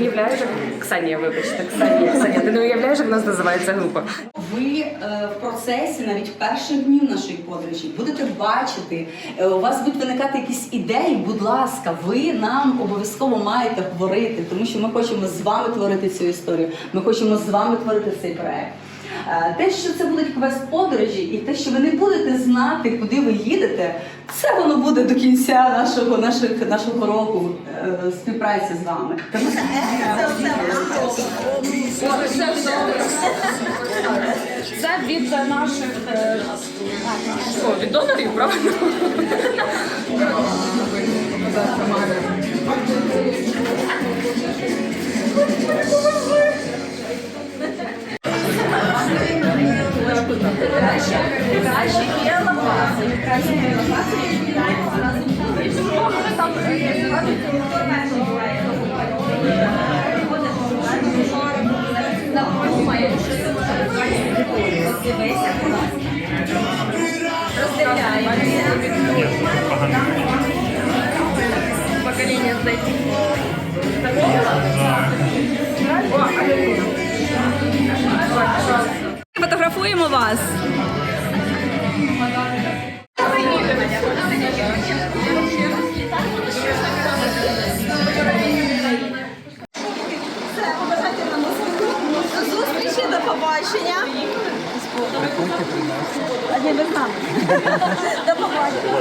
уявляєш, як... Ксанія, вибачте, Ксанія, Ксанія, ти не уявляєш, як в нас називається група? Ви е, в процесі навіть перших днів нашої подорожі будете бачити, е, у вас будуть виникати якісь ідеї. Будь ласка, ви нам обов'язково маєте говорити, тому що ми хочемо з вами творити цю історію. Ми хочемо з вами творити цей проект. Е, Те, що це будуть квест подорожі, і те, що ви не будете знати, куди ви їдете, це воно буде до кінця нашого нашого, нашого року е, співпраці з вами. Тому Це від наших е, що, від донорів, правильно? Поколение зайти. Фотографуємо вас. До зустрічі, до побачення. Приходьте при нас. До побачення.